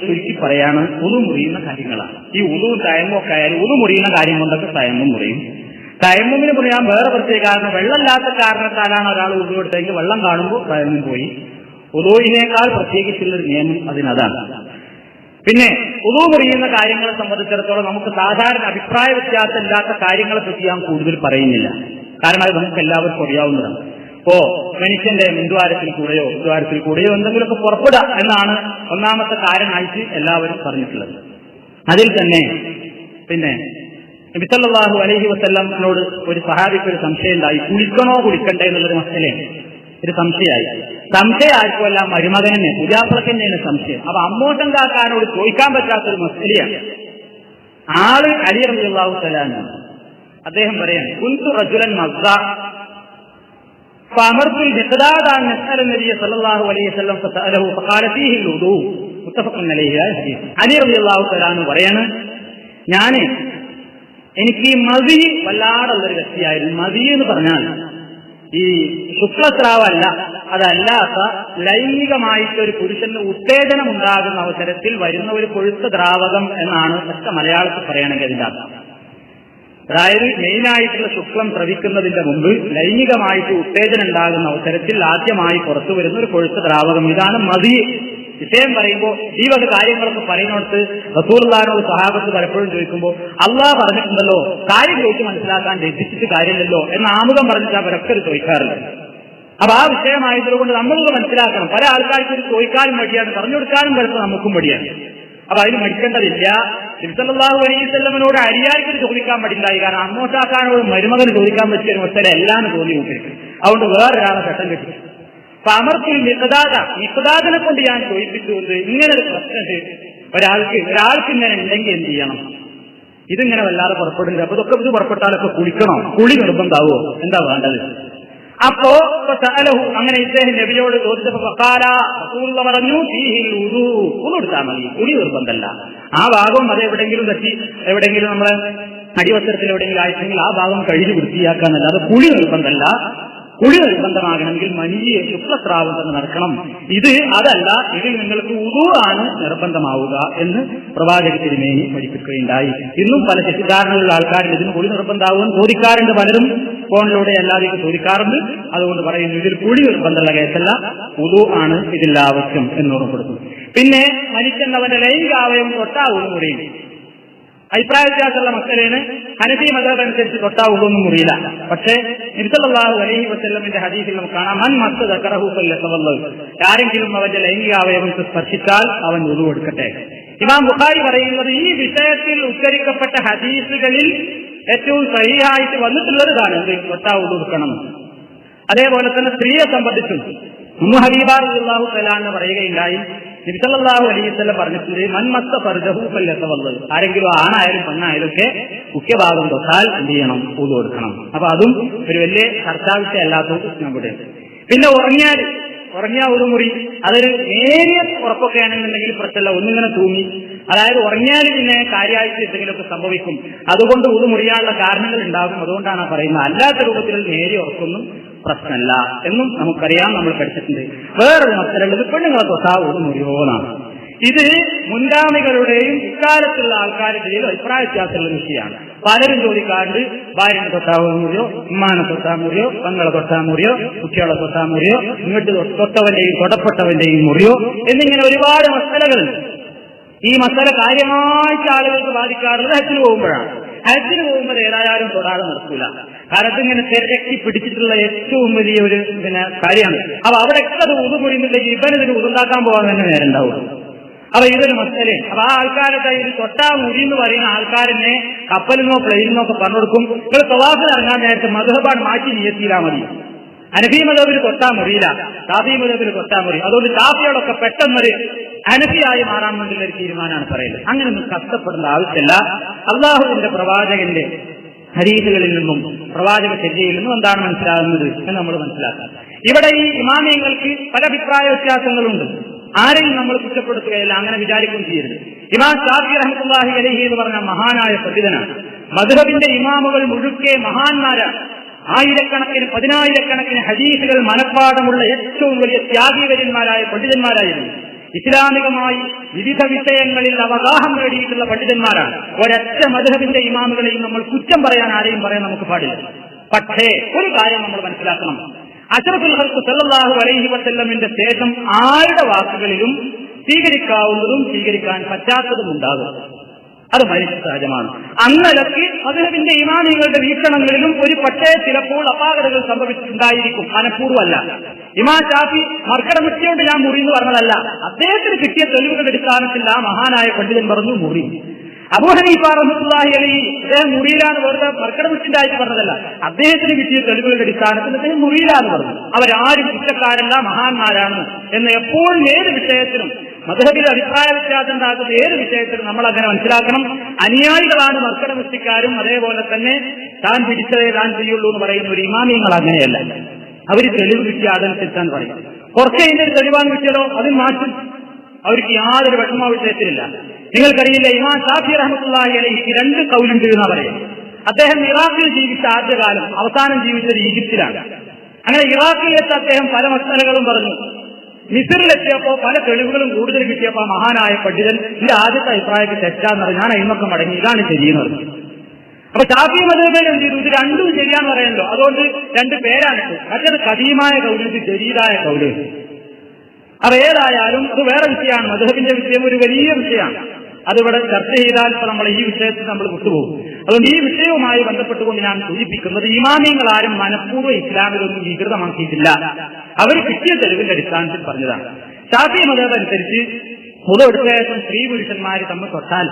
ചുരുക്കി പറയാണ് ഉതു മുറിയുന്ന കാര്യങ്ങളാണ്. ഈ ഉതു തയമ്പൊക്കെ ആയാലും ഉതു മുറിയുന്ന കാര്യം കൊണ്ടൊക്കെ തയമ്പം മുറിയും. തയമ്പിന് മുറിയാൻ വേറെ പ്രത്യേക കാരണം വെള്ളമില്ലാത്ത കാരണത്താലാണ് ഒരാൾ ഉതു എടുത്തെങ്കിൽ വെള്ളം കാണുമ്പോൾ തയമ്പും പോയി. ഉദുവിനേക്കാൾ പ്രത്യേകിച്ചുള്ളൊരു നിയമം അതിനതാണ്. പിന്നെ ഉദു മുറിയുന്ന കാര്യങ്ങളെ സംബന്ധിച്ചിടത്തോളം നമുക്ക് സാധാരണ അഭിപ്രായ വ്യത്യാസം ഇല്ലാത്ത കാര്യങ്ങളെ പറ്റി ഞാൻ കൂടുതൽ പറയുന്നില്ല. കാരണം അത് നമുക്ക് എല്ലാവർക്കും അറിയാവുന്നതാണ്. ഇപ്പോ മനുഷ്യന്റെ മുൻദ്വാരത്തിൽ കൂടെയോ മുൻദ്വാരത്തിൽ കൂടെയോ എന്തെങ്കിലുമൊക്കെ പുറപ്പെടുക എന്നാണ് ഒന്നാമത്തെ കാരണമായിട്ട് എല്ലാവരും പറഞ്ഞിട്ടുള്ളത്. അതിൽ തന്നെ പിന്നെ നബിസല്ലാഹു അലഹി വസ്ല്ലാമിനോട് ഒരു സഹാബിക്ക് ഒരു സംശയം ഉണ്ടായി. കുളിക്കണോ കുളിക്കണ്ടേ എന്നുള്ളൊരു മസലയാണ് ഒരു സംശയമായി. സംശയം ആർക്കുമല്ല മരുമകനെ പുജാപ്പളക്ക് തന്നെയാണ് സംശയം. അപ്പൊ അമ്മോട്ടം കാക്കാനോട് ചോദിക്കാൻ പറ്റാത്തൊരു മസലിയാണ്. ആൾ അലി റബിള്ളാഹു സലാനാണ് അദ്ദേഹം പറയാണ് കുന്തു റജുലൻ മസ്സ فأمرت المقداد أن يسأل النبي صلى الله عليه وسلم فسأله فقال فيه الوضوء متفق عليه هذا الحديث അലി റളിയല്ലാഹു തആല എന്ന് പറയാണ് ഞാന് എനിക്ക് ഈ മതി വല്ലാടുള്ളൊരു വ്യക്തിയായിരുന്നു മതി എന്ന് പറഞ്ഞാൽ ഈ ശുക്ലസ്രാവല്ല അതല്ലാത്ത ലൈംഗികമായിട്ട് ഒരു പുരുഷന് ഉത്തേജനം ഉണ്ടാകുന്ന അവസരത്തിൽ വരുന്ന ഒരു കൊഴുത്ത ദ്രാവകം എന്നാണ് ഒറ്റ മലയാളത്തിൽ പറയുകയാണെങ്കിൽ അതിന്റെ അർത്ഥം അതായത് മെയിനായിട്ടുള്ള ശുക്ലം ശ്രവിക്കുന്നതിന്റെ മുമ്പ് ലൈംഗികമായിട്ട് ഉത്തേജനം ഉണ്ടാകുന്ന അവസരത്തിൽ ആദ്യമായി പുറത്തു വരുന്ന ഒരു കൊഴുത്ത ദ്രാവകം. ഇതാണ് മതി. വിഷയം പറയുമ്പോൾ ഈ വക കാര്യങ്ങളൊക്കെ പറയുന്നിടത്ത് റസൂർദാനോട് സഹാബത്ത് പലപ്പോഴും ചോദിക്കുമ്പോൾ അള്ളാഹ് പറഞ്ഞിട്ടുണ്ടല്ലോ കാര്യം ചോദിച്ച് മനസ്സിലാക്കാൻ രചിച്ചിട്ട് കാര്യമില്ലല്ലോ എന്ന ആമുഖം പറഞ്ഞിട്ട് അവരൊക്കെ ചോദിക്കാറില്ല അപ്പൊ ആ വിഷയമായതുകൊണ്ട് നമ്മളിത് മനസ്സിലാക്കണം. പല ആൾക്കാർക്കും ചോദിക്കാനും മടിയാണ്. പറഞ്ഞു കൊടുക്കാനും പലപ്പോൾ നമുക്കും മടിയാണ്. അപ്പൊ അതിന് മടിക്കേണ്ടതില്ല തിരുസല്ലാഹു അലൈവല്ലമനോട് അരിയാർക്കിന് ചോദിക്കാൻ പറ്റില്ലായി കാരണം അമ്മോട്ടാക്കാനോട് മരുമകന് ചോദിക്കാൻ പറ്റിയ ഒരു എല്ലാം തോന്നി കൂട്ടിരിക്കും അതുകൊണ്ട് വേറൊരാളെ ചട്ടം കെട്ടി അപ്പൊ അമർത്തിൽ നിക്കതാത നിക്കതാതിനെ കൊണ്ട് ഞാൻ ചോദിപ്പിച്ചുകൊണ്ട് ഇങ്ങനെ ഒരു പ്രശ്നം ഒരാൾക്ക് ഒരാൾക്ക് ഇങ്ങനെ ഉണ്ടെങ്കിൽ എന്ത് ചെയ്യണം? ഇതിങ്ങനെ വല്ലാതെ പുറപ്പെടുന്നില്ല. അപ്പൊ ഇതൊക്കെ ഇത് പുറപ്പെട്ടാലൊക്കെ കുളിക്കണം? കുളി നിർബന്ധാവോ എന്താ വേണ്ടത്? അപ്പോ അങ്ങനെ ഇദ്ദേഹം നബിയോട് ചോദിച്ചപ്പോ പറഞ്ഞു ഉടുത്താൽ മതി കുടി നിർബന്ധമല്ല ആ ഭാഗം അത് എവിടെങ്കിലും തട്ടി എവിടെങ്കിലും നമ്മളെ അടിവസ്ത്രത്തിൽ എവിടെയെങ്കിലും ആയിട്ടെങ്കിൽ ആ ഭാഗം കഴുകി വൃത്തിയാക്കാന്നല്ലാതെ കുളി നിർബന്ധമല്ല കുളി നിർബന്ധമാകണമെങ്കിൽ മനിയെ ശുക്ലസ്രാവം തന്നെ നടക്കണം. ഇത് അതല്ല ഇതിൽ നിങ്ങൾക്ക് ഉദൂറാണ് നിർബന്ധമാവുക എന്ന് പ്രവാചക തിരുമേനി പഠിപ്പിക്കുകയുണ്ടായി. ഇന്നും പല തെറ്റിദ്ധാരണയുള്ള ആൾക്കാരിൽ ഇതിന് കുളി നിർബന്ധമാവുമെന്ന് ചോദിക്കാറുണ്ട് പലരും. ഫോണിലൂടെ എല്ലാവർക്കും ചോദിക്കാറുണ്ട്. അതുകൊണ്ട് പറയുന്നു ഇതിൽ കുളി നിർബന്ധമുള്ള കേസല്ല. ഉദു ആണ് ഇതിൽ ആവശ്യം എന്ന് ഓർമ്മപ്പെടുത്തുന്നു. പിന്നെ മനുഷ്യൻ അവന്റെ ലൈംഗികാവയം തൊട്ടാവും മുറിയും അഭിപ്രായ വ്യത്യാസമുള്ള മക്കളേന് ഹനഫി മതത്തിനനുസരിച്ച് തൊട്ടാവുകൊന്നും മുറിയില്ല പക്ഷേ നിർത്തലാഹു അലഹി വസ്ല്ലമിന്റെ ഹദീസിൽ നമുക്ക് കാണാം. മൻ ദക്കറഹൂസല്ലത് ആരെങ്കിലും അവന്റെ ലൈംഗികാവയവം സ്പർശിച്ചാൽ അവൻ ഉരുവെടുക്കട്ടെ ഇമാം ബുഖാരി പറയുന്നത് ഈ വിഷയത്തിൽ ഉദ്ധരിക്കപ്പെട്ട ഹദീസുകളിൽ ഏറ്റവും സഹിയായിട്ട് വന്നിട്ടുള്ളത് ഇതാണ്. എന്ത്? ഭർത്താവ് കൊടുക്കണം. അതേപോലെ തന്നെ സ്ത്രീയെ സംബന്ധിച്ചും ഉമ്മു ഹബീബാർ അള്ളാഹു സലാന്ന് പറയുകയുണ്ടായി. നിബിസല്ലാഹു അലൈവല്ലം പറഞ്ഞിട്ടുണ്ട് മന്മത്ത ഫർജഹു വന്നത് ആരെങ്കിലും ആണായാലും പെണ്ണായാലും ഒക്കെ മുഖ്യഭാഗം തൊട്ടാൽ എന്ത് ചെയ്യണം? ഊത് കൊടുക്കണം. അപ്പൊ അതും ഒരു വലിയ ചർച്ചാവിഷയം അല്ലാത്ത നമ്മുടെ പിന്നെ ഉറങ്ങിയാൽ ഉറങ്ങിയ ഒരു മുറി. അതൊരു നേരിയ ഉറപ്പൊക്കെ ആണെന്നുണ്ടെങ്കിൽ പ്രശ്നമല്ല. ഒന്നിങ്ങനെ തൂങ്ങി. അതായത് ഉറങ്ങിയാൽ പിന്നെ കാര്യമായിട്ട് എന്തെങ്കിലുമൊക്കെ സംഭവിക്കും. അതുകൊണ്ട് ഒരു മുറിയാനുള്ള കാരണങ്ങൾ ഉണ്ടാകും. അതുകൊണ്ടാണ് പറയുന്നത്. അല്ലാത്ത രൂപത്തിൽ നേരിയ ഉറക്കൊന്നും പ്രശ്നമല്ല എന്നും നമുക്കറിയാം. നമ്മൾ പഠിച്ചിട്ടുണ്ട്. വേറൊരു മത്സരമുള്ളത് പെണ്ണുങ്ങളെ തൊട്ടാ ഒരു മുറിയോന്നാണ് ഇത് മുൻഗാമികളുടെയും ഇക്കാലത്തുള്ള ആൾക്കാരുടെയും അഭിപ്രായ വ്യത്യാസമുള്ള വിഷയമാണ്. പലരും ചോദിക്കാറുണ്ട് ഭാര്യനെ തൊട്ടാ മുറിയോ ഉമ്മാനെ തൊട്ടാ മുറിയോ പങ്ങളെ തൊട്ടാ മുറിയോ കുട്ടികളെ തൊട്ടാ മുറിയോ ഇങ്ങോട്ട് തൊട്ടവന്റെയും തൊടപ്പെട്ടവന്റെയും മുറിയോ എന്നിങ്ങനെ ഒരുപാട് മസലകളുണ്ട്. ഈ മസല കാര്യമായിട്ട് ആളുകൾക്ക് ബാധിക്കാറുള്ളത് ഹജ്ജിന് പോകുമ്പോഴാണ്. ഹജ്ജിന് പോകുമ്പോൾ ഏതായാലും തൊടാതെ നിർത്തൂല. കാരണം ഇങ്ങനെ തിരക്കി പിടിച്ചിട്ടുള്ള ഏറ്റവും വലിയ ഒരു പിന്നെ കാര്യമാണ്. അപ്പൊ അവിടെയൊക്കെ അത് ഉതുമുറിയുന്നുണ്ടെങ്കിൽ ഇവനിതിന് ഉതുണ്ടാക്കാൻ പോകാൻ തന്നെ നേരം ഉണ്ടാവുള്ളൂ അപ്പൊ ഇതൊരു മസലേ. അപ്പൊ ആ ആൾക്കാരെ കയ്യിൽ തൊട്ടാ മുടി എന്ന് പറയുന്ന ആൾക്കാരനെ കപ്പലിനോ പ്ലെയിനോ ഒക്കെ പറഞ്ഞു കൊടുക്കും. നിങ്ങൾ തവാഫിൽ ഇറങ്ങാൻ നേരത്തെ മധുഹബാൻ മാറ്റി നിയത്തിയിലാ മതി. അനഫി മതബിന് തൊട്ടാ മുറിയില്ല കാഫി മതബിന് തൊട്ടാ മുറി അതുകൊണ്ട് ഷാഫിയോടൊക്കെ പെട്ടെന്നൊരു അനഫിയായി മാറാൻ വേണ്ടിയുള്ള ഒരു തീരുമാനമാണ് പറയുന്നത്. അങ്ങനെ ഒന്നും കഷ്ടപ്പെടേണ്ട ആവശ്യമില്ല. അള്ളാഹുവിന്റെ പ്രവാചകന്റെ ഹരീതുകളിൽ നിന്നും പ്രവാചക ചര്യയിൽ നിന്നും എന്താണ് മനസ്സിലാകുന്നത് എന്ന് നമ്മൾ മനസ്സിലാക്കാം. ഇവിടെ ഈ ഇമാമിയങ്ങൾക്ക് പല അഭിപ്രായ വ്യത്യാസങ്ങളുണ്ട്. ആരെയും നമ്മൾ കുറ്റപ്പെടുത്തുകയില്ല അങ്ങനെ വിചാരിക്കുകയും ചെയ്യരുത്. ഇമാം ഷാഫി അഹമ്മദ്ാഹി അലഹി എന്ന് പറഞ്ഞ മഹാനായ പണ്ഡിതനാണ് മധുഹബിന്റെ ഇമാമുകൾ മുഴുക്കെ മഹാന്മാരാണ്. ആയിരക്കണക്കിന് പതിനായിരക്കണക്കിന് ഹദീസുകൾ മനഃപ്പാടമുള്ള ഏറ്റവും വലിയ ത്യാഗീവര്യന്മാരായ പണ്ഡിതന്മാരായിരുന്നു. ഇസ്ലാമികമായി വിവിധ വിഷയങ്ങളിൽ അവഗാഹം നേടിയിട്ടുള്ള പണ്ഡിതന്മാരാണ്. ഒരൊറ്റ മധുഹബിന്റെ ഇമാമുകളെയും നമ്മൾ കുറ്റം പറയാൻ ആരെയും പറയാൻ നമുക്ക് പാടില്ല. പക്ഷേ ഒരു കാര്യം നമ്മൾ മനസ്സിലാക്കണം. അഷറഫുൽ ഹൽക്ക് സല്ലല്ലാഹു അലൈഹി ശേഷം ആരുടെ വാക്കുകളിലും സ്വീകരിക്കാവുന്നതും സ്വീകരിക്കാൻ പറ്റാത്തതും ഉണ്ടാകും. അത് മനുഷ്യ സഹജമാണ്. അന്നലക്ക് അദ്ദേഹത്തിന്റെ ഇമാമികളുടെ വീക്ഷണങ്ങളിലും ഒരു പക്ഷേ ചിലപ്പോൾ അപാകതകൾ സംഭവിച്ചിട്ടുണ്ടായിരിക്കും. മനഃപൂർവമല്ല. ഇമാ ഷാഫി മർക്കടമുറ്റിയോട് ഞാൻ മുറി എന്ന് പറഞ്ഞതല്ല. അദ്ദേഹത്തിന് കിട്ടിയ തെളിവുകളുടെ അടിസ്ഥാനത്തിൽ ആ മഹാനായ പണ്ഡിതൻ പറഞ്ഞു മുറി. അദ്ദേഹം മുറിയിലാണ് വെറുതെ മർക്കടമുറ്റിന്റെ ആയിട്ട് പറഞ്ഞതല്ല. അദ്ദേഹത്തിന് കിട്ടിയ തെളിവുകളുടെ അടിസ്ഥാനത്തിൽ അദ്ദേഹം മുറിയിലാണ് പറഞ്ഞു. അവരാരും കുറ്റക്കാരല്ല മഹാന്മാരാണ് എന്ന് എപ്പോഴും ഏത് വിഷയത്തിലും മധുഹബിൽ അഭിപ്രായ വ്യത്യാസം ഉണ്ടാക്കുന്ന ഏത് വിഷയത്തിലും നമ്മൾ അങ്ങനെ മനസ്സിലാക്കണം. അനുയായികളാണ് മർക്കടമുറ്റിക്കാരും അതേപോലെ തന്നെ താൻ പിടിച്ചതേ താൻ ചെയ്യുള്ളൂ എന്ന് പറയുന്ന ഒരു ഇമാമിയങ്ങൾ അങ്ങനെയല്ല. അവർ തെളിവ് കിട്ടിയ അതനുസരിച്ചാണ് പറയും കുറച്ച് അതിന്റെ തെളിവാണ് കിട്ടിയതോ? അത് മാറ്റും. അവർക്ക് യാതൊരു വിഷമ വിഷയത്തിലില്ല. നിങ്ങൾക്കറിയില്ല ഇമാൻ ഷാഫി റഹ്മത്തുള്ളാഹി അലൈഹി രണ്ട് കൗലുണ്ട് എന്നാ പറയും അദ്ദേഹം ഇറാഖിൽ ജീവിച്ച ആദ്യകാലം അവസാനം ജീവിച്ചത് ഈജിപ്തിലാണ്. അങ്ങനെ ഇറാഖിൽ വെച്ച് അദ്ദേഹം പല മസ്തലകളും പറഞ്ഞു. മിസറിലെത്തിയപ്പോ പല തെളിവുകളും കൂടുതൽ കിട്ടിയപ്പോ മഹാനായ പണ്ഡിതൻ എന്റെ ആദ്യത്തെ അഭിപ്രായത്തിൽ തെറ്റാന്ന് പറഞ്ഞു ഞാൻ അയിമൊക്കെ മടങ്ങി. ഇതാണ് ശരിയെന്ന് പറഞ്ഞു. അപ്പൊ ഷാഫി മതബേൽ എന്ത് ചെയ്തു? ഇത് രണ്ടും ശരിയാന്ന് പറയല്ലോ അതുകൊണ്ട് രണ്ട് പേരാണ് മറ്റത് കദീമായ കൗൽ ഇത് ജരീതായ കൗൽ അത് ഏതായാലും അത് വേറെ വിഷയമാണ്. മധുഹബിന്റെ വിഷയം ഒരു വലിയ വിഷയമാണ്. അതിവിടെ ചർച്ച ചെയ്താൽ ഇപ്പൊ നമ്മൾ ഈ വിഷയത്തിൽ നമ്മൾ വിട്ടുപോകും. അതുകൊണ്ട് ഈ വിഷയവുമായി ബന്ധപ്പെട്ടുകൊണ്ട് ഞാൻ സൂചിപ്പിക്കുന്നത് ഇമാമിയങ്ങൾ ആരും മനഃപൂർവം ഇസ്ലാമിലൊന്നും വികൃതമാക്കിയിട്ടില്ല. അവർ കിട്ടിയ തെളിവിന്റെ അടിസ്ഥാനത്തിൽ പറഞ്ഞതാണ്. ഷാഫി മതം അനുസരിച്ച് ശേഷം സ്ത്രീ പുരുഷന്മാർ തമ്മിൽ തൊട്ടാൽ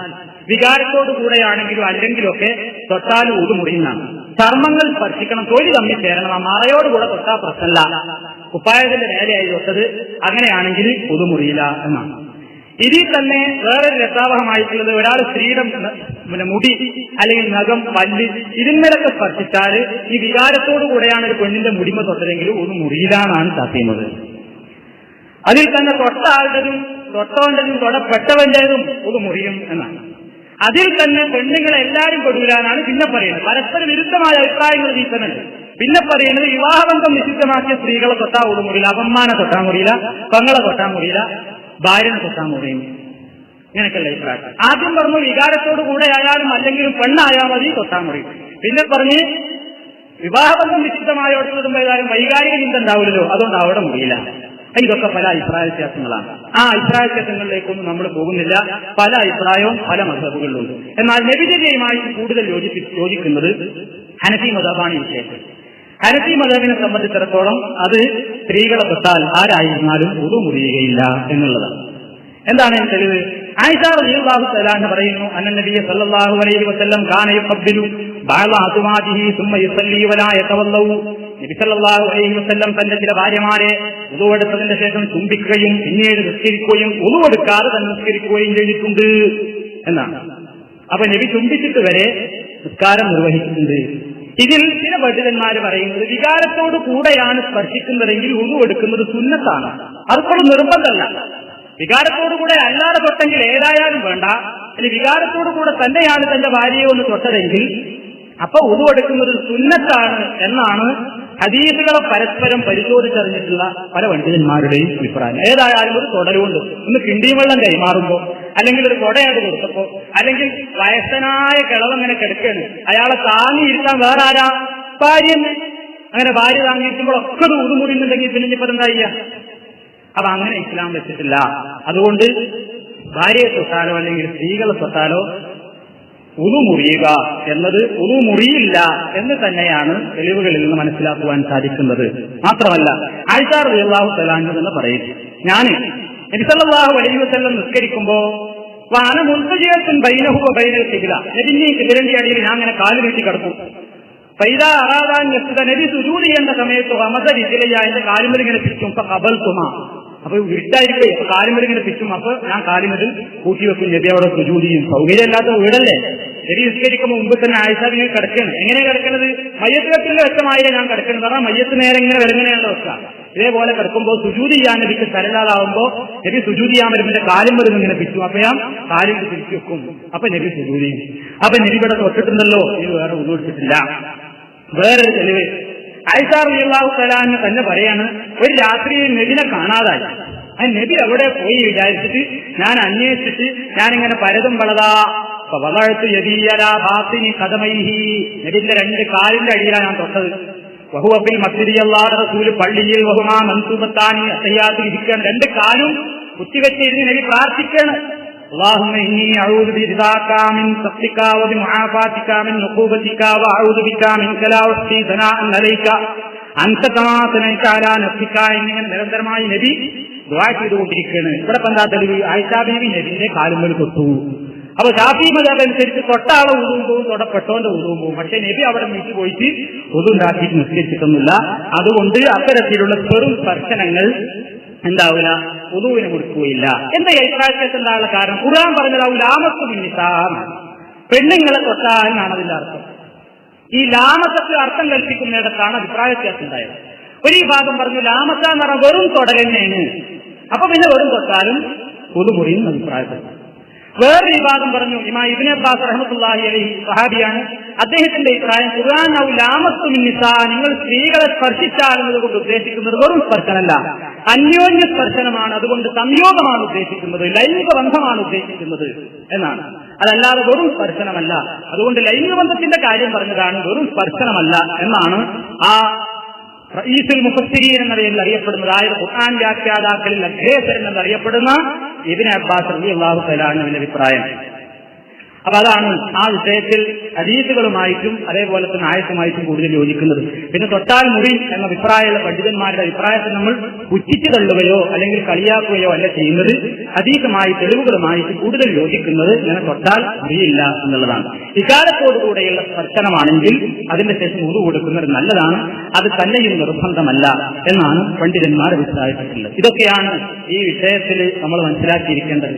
വികാരത്തോടു കൂടെയാണെങ്കിലും അല്ലെങ്കിലൊക്കെ തൊട്ടാൽ ഊതുമുറിയുന്നതാണ്. ചർമ്മങ്ങൾ സ്പർശിക്കണം തൊഴിൽ തമ്മിൽ ചേരണം ആ മറയോടുകൂടെ തൊട്ടാൽ പ്രശ്നമല്ല. കുപ്പായത്തിന്റെ മേലെയായി തൊട്ടത് അങ്ങനെയാണെങ്കിൽ പുതുമുറിയില്ല എന്നാണ്. ഇതിൽ തന്നെ വേറൊരു രസാവഹമായിട്ടുള്ളത് ഒരാൾ സ്ത്രീയുടെ പിന്നെ മുടി അല്ലെങ്കിൽ നഖം പല്ല് ഇതിന്മേലൊക്കെ സ്പർശിച്ചാൽ ഈ വികാരത്തോടു കൂടെയാണ് ഒരു പെണ്ണിന്റെ മുടിമ തൊട്ടതെങ്കിൽ ഒന്ന് മുറിയിലാണ് സാധ്യമുള്ളത് അതിൽ തന്നെ തൊട്ട ആളുടേതും തൊട്ടവന്റേതും തൊടപ്പെട്ടവന്റേതും ഒന്ന് മുറിയും എന്നാണ്. അതിൽ തന്നെ പെണ്ണുങ്ങളെ എല്ലാവരും പെടൂലാനാണ് പിന്നെ പറയുന്നത്. പരസ്പര വിരുദ്ധമായ അഭിപ്രായങ്ങൾ ഈ തന്നെ. പിന്നെ പറയുന്നത് വിവാഹബന്ധം നിഷിദ്ധമാക്കിയ സ്ത്രീകളെ തൊട്ടാ ഒരു മുറിയില്ല അപമാനെ തൊട്ടാൻ മുറിയില്ല പെങ്ങളെ തൊട്ടാൻ മുറിയില്ല ഭാര്യനെ തൊട്ടാൻ മുറിയും ഇങ്ങനെയൊക്കെയുള്ള അഭിപ്രായം ആദ്യം പറഞ്ഞു വികാരത്തോടു കൂടെ ആയാലും അല്ലെങ്കിലും പെണ്ണായാൽ മതി തൊട്ടാൻ മുറിയും പിന്നെ പറഞ്ഞ് വിവാഹബന്ധം നിശ്ചിതമായോടുള്ളതും ഏതായാലും വൈകാരിക ചിന്ത ഉണ്ടാവില്ലല്ലോ അതുകൊണ്ട് അവിടെ മുറിയില്ല ഇതൊക്കെ പല അഭിപ്രായ വ്യത്യാസങ്ങളാണ്. ആ അഭിപ്രായ വ്യത്യാസങ്ങളിലേക്കൊന്നും നമ്മൾ പോകുന്നില്ല. പല അഭിപ്രായവും പല മതബുകളിലുണ്ട് എന്നാൽ നബിചര്യയുമായി കൂടുതൽ യോജിപ്പി യോജിക്കുന്നത് ഹനഫി മതബാണ് വിഷയത്തിൽ. ഹനഫി മതവിനെ സംബന്ധിച്ചിടത്തോളം അത് സ്ത്രീകളെ തൊട്ടാൽ ആരായിരുന്നാലും ഉറു മുറിയുകയില്ല എന്നുള്ളതാണ്. എന്താണ് തെളിവ്? ആയിഷ റളിയല്ലാഹു തആല പറയുന്നു അന്ന നബിയ സല്ലല്ലാഹു അലൈഹി വസല്ലം കാന യുഖബ്ബിലു ബഅല അസ്വാജിഹി സുമ്മ യുസല്ലി വലാ യതവല്ലു. നബി സല്ലല്ലാഹു അലൈഹി വസല്ലം തന്റെ ചില ഭാര്യമാരെ ഉതുവെടുത്തതിന് ശേഷം ചുംബിക്കുകയും പിന്നീട് നിസ്കരിക്കുകയും ഉതുവെടുക്കാതെ തന്നെ നിസ്കരിക്കുകയും ചെയ്തിട്ടുണ്ട് എന്നാണ്. അപ്പൊ നബി ചുംബിച്ചിട്ട് വരെ നിസ്കാരം നിർവഹിച്ചിട്ടുണ്ട്. ഇതിൽ ചില പണ്ഡിതന്മാർ പറയുന്നത് വികാരത്തോട് കൂടെയാണ് സ്പർശിക്കുന്നതെങ്കിൽ ഉതു എടുക്കുന്നത് സുന്നത്താണ്. അതുപോലെ നിർബന്ധമല്ല. വികാരത്തോടു കൂടെ അല്ലാതെ തൊട്ടെങ്കിൽ ഏതായാലും വേണ്ട. അല്ലെങ്കിൽ വികാരത്തോടു കൂടെ തന്നെയാണ് തന്റെ ഭാര്യയെ ഒന്ന് തൊട്ടതെങ്കിൽ അപ്പൊ ഉതുവെടുക്കുന്നത് സുന്നത്താണ് എന്നാണ് ഹദീസുകളെ പരസ്പരം പരിശോധിച്ചറിഞ്ഞിട്ടുള്ള പല പണ്ഡിതന്മാരുടെയും അഭിപ്രായം. ഏതായാലും ഒരു തുടരുകൊണ്ട് ഒന്ന് കിണ്ടിയും വെള്ളം കൈമാറുമ്പോ അല്ലെങ്കിൽ ഒരു കൊടയാട് കൊടുത്തപ്പോ അല്ലെങ്കിൽ വയസ്സനായ കിളവങ്ങനെ കിടക്കുകയാണ്. അയാളെ താങ്ങിയിരുത്താൻ വേറെ ആരാ? ഭാര്യ അങ്ങനെ ഭാര്യ താങ്ങിയിരിക്കുമ്പോഴൊക്കെ അത് ഉതുമുറിയുന്നുണ്ടെങ്കിൽ പിന്നെ ഇപ്പൊ എന്താ ചെയ്യാ? അപ്പൊ അങ്ങനെ ഇസ്ലാം വെച്ചിട്ടില്ല. അതുകൊണ്ട് ഭാര്യയെ തൊട്ടാലോ അല്ലെങ്കിൽ സ്ത്രീകളെ തൊട്ടാലോ ഉതുമുറിയുക എന്നത് ഉതുമുറിയില്ല എന്ന് തന്നെയാണ് തെളിവുകളിൽ നിന്ന് മനസ്സിലാക്കുവാൻ സാധിക്കുന്നത്. മാത്രമല്ല ആഴ്ചാർ വിവാഹ തലാൻഡ് എന്ന് പറയും. ഞാൻ നബിസല്ലാഹു അലൈഹി വസല്ലം നിസ്കരിക്കുമ്പോ വാന മുൻപജീവത്തിൻ ബൈനഹുവ ബൈനൽ കിബില. നബിന്റെ കിബിലന്റെ അടിയിൽ ഞാൻ അങ്ങനെ കാൽ നീട്ടി കിടക്കും. ഫൈദ അറാദാൻ യസ്ത നബി സുജൂദ് ചെയ്യേണ്ട സമയത്ത് അമത രീതിയിലയ്യ എന്റെ കാലുമൽ ഇങ്ങനെ പിച്ചും കബൽ തുമ അപ്പൊ വിട്ടായിരിക്കും അപ്പൊ കാലുമൽ ഇങ്ങനെ അപ്പൊ ഞാൻ കാലുമരിൽ കൂട്ടി വെക്കും നബി അവിടെ സുജൂദ് ചെയ്യും സൗകര്യമില്ലാത്ത വീടല്ലേ? നബി നിസ്കരിക്കുമ്പോൾ മുമ്പ് തന്നെ ആയിഷ ഇങ്ങനെ കിടക്കണം. എങ്ങനെ കിടക്കണത്? മയ്യത്ത് കെട്ടിന്റെ വെച്ചമായില്ല ഞാൻ കിടക്കണം കാരണം മയ്യത്ത് നേരെ ഇങ്ങനെ വിലങ്ങനെയുള്ള വെക്കുക ഇതേപോലെ കിടക്കുമ്പോൾ സുജൂതി ചെയ്യാൻ നബിക്ക് സ്ഥലമില്ലാതാവുമ്പോ നബി സുജൂതി ചെയ്യാൻ വരുമ്പോൾ കാലും വരുന്ന ഇങ്ങനെ പിച്ചു. അപ്പൊ ഞാൻ തിരിച്ചു വെക്കും. അപ്പൊ നബി സുജൂതി. അപ്പൊ നബി ഇവിടെ തൊട്ടിട്ടുണ്ടല്ലോ. ഇത് വേറെ ഉദ്ദേശിച്ചിട്ടില്ല വേറൊരു തെളിവ്. ഐസാർ തന്നെ പറയാണ് ഒരു രാത്രിയിൽ നബിനെ കാണാതായി. ആ നബി അവിടെ പോയി വിചാരിച്ചിട്ട് ഞാൻ അന്വേഷിച്ചിട്ട് ഞാനിങ്ങനെ പരതും വളതാ വളർത്ത് യതീയരാ ഭാത്തിനി കഥമൈഹി നബിന്റെ രണ്ട് കാലിന്റെ അടിയിലാണ് ഞാൻ തൊട്ടത്. വഹുവബിൽ മസ്ജിദി അള്ളാഹ് റസൂല് പള്ളിയിൽ വഹുമാ മൻസൂബത്താനി അസയ്യാത്ത് ഇരിക്കാൻ രണ്ട് കാലും കുത്തിവെച്ചിരുന്ന് നബി പ്രാർത്ഥിക്കാണ് اللهم إني أعوذ برضاك من سخطك وبمعافاتك من عقوبتك وأعوذ بك منك لا أحصي ثناء عليك أنت كما ثنيت على نفسك എന്നിങ്ങനെ നിരന്തരമായി നബി ദുആ ചെയ്തുകൊണ്ടിരിക്കുകയാണ് ഇവിടെ ഇപ്പൊ എന്താ തെളിവ് ആയിഷാ ബീവി നബിന്റെ കാലുകൾ തൊട്ടു അപ്പൊ ഷാഫി മതം അനുസരിച്ച് തൊട്ടാളെ ഉദവും പോവും തൊടപ്പെട്ടോന്റെ ഉദവും പോവും പക്ഷെ നബി അവിടെ നീക്കി പോയിട്ട് ഉതുണ്ടാക്കിയിട്ട് നിസ്കരിച്ചിട്ടൊന്നുമില്ല. അതുകൊണ്ട് അത്തരത്തിലുള്ള ചെറും സ്പർശനങ്ങൾ എന്താവില്ല? ഉദുവിന് കൊടുക്കുകയില്ല. എന്താ അഭിപ്രായത്തിൽ എന്താണുള്ള കാരണം? ഖുർആൻ പറഞ്ഞതാവും ലാമത്ത് മിന്നിട്ടാണ് പെണ്ണുങ്ങളെ തൊട്ടാൽ എന്നാണ് അതിന്റെ അർത്ഥം. ഈ ലാമത്തത്തിൽ അർത്ഥം കൽപ്പിക്കുന്നിടത്താണ് അഭിപ്രായ ഉണ്ടായത്. ഒരു വിഭാഗം പറഞ്ഞു ലാമസ എന്ന് പറഞ്ഞാൽ വെറും തൊടലെണ്ണയാണ് അപ്പൊ പിന്നെ വെറും തൊട്ടാലും പുതുമുറിയും അഭിപ്രായപ്പെട്ടു വേറൊരു വിഭാഗം പറഞ്ഞു ഇമാ ഇബിനെ അബ്ബാസ് റഹമത്തുല്ലാഹി അലഹി സഹാബിയാണ് അദ്ദേഹത്തിന്റെ അഭിപ്രായം ഖുർആൻ ലാമത്തു മിന്നിസ നിങ്ങൾ സ്ത്രീകളെ സ്പർശിച്ചാൽ എന്നതുകൊണ്ട് ഉദ്ദേശിക്കുന്നത് വെറും സ്പർശനമല്ല. അന്യോന്യ സ്പർശനമാണ് അതുകൊണ്ട് സംയോഗമാണ് ഉദ്ദേശിക്കുന്നത് ലൈംഗിക ബന്ധമാണ് ഉദ്ദേശിക്കുന്നത് എന്നാണ്. അതല്ലാതെ വെറും സ്പർശനമല്ല. അതുകൊണ്ട് ലൈംഗിക ബന്ധത്തിന്റെ കാര്യം പറഞ്ഞതാണ് വെറും സ്പർശനമല്ല എന്നാണ് ആ റഈസുൽ മുഫസ്സിരീൻ എന്ന അറിയപ്പെടുന്നത്. ആയത് ഖുർആൻ വ്യാഖ്യാതാക്കളിൽ അഗ്രേസരൻ എന്നറിയപ്പെടുന്ന ഇബിൻ അബ്ബാസ് റളിയല്ലാഹു അള്ളാഹു സലാഹുവിന്റെ അഭിപ്രായം. അപ്പൊ അതാണ് ആ വിഷയത്തിൽ ഹദീസുകളുമായിട്ടും അതേപോലെ തന്നെ ആയത്തുമായിട്ടും കൂടുതൽ യോജിക്കുന്നത്. പിന്നെ തൊട്ടാൽ മുറി എന്ന അഭിപ്രായമുള്ള പണ്ഡിതന്മാരുടെ അഭിപ്രായത്തെ നമ്മൾ പുച്ഛിച്ചു തള്ളുകയോ അല്ലെങ്കിൽ കളിയാക്കുകയോ അല്ല ചെയ്യുന്നത് അതീതമായി തെളിവുകളുമായിട്ട് കൂടുതൽ യോജിക്കുന്നത് ഇങ്ങനെ തൊട്ടാൽ മുറിയില്ല എന്നുള്ളതാണ്. വികാരത്തോടുകൂടെയുള്ള സ്പർശനമാണെങ്കിൽ അതിന്റെ ശേഷം ഉറു കൊടുക്കുന്നത് നല്ലതാണ് അത് തന്നെയും നിർബന്ധമല്ല എന്നാണ് പണ്ഡിതന്മാർ അഭിപ്രായപ്പെട്ടുള്ളത് ഇതൊക്കെയാണ് ഈ വിഷയത്തിൽ നമ്മൾ മനസ്സിലാക്കിയിരിക്കേണ്ടത്.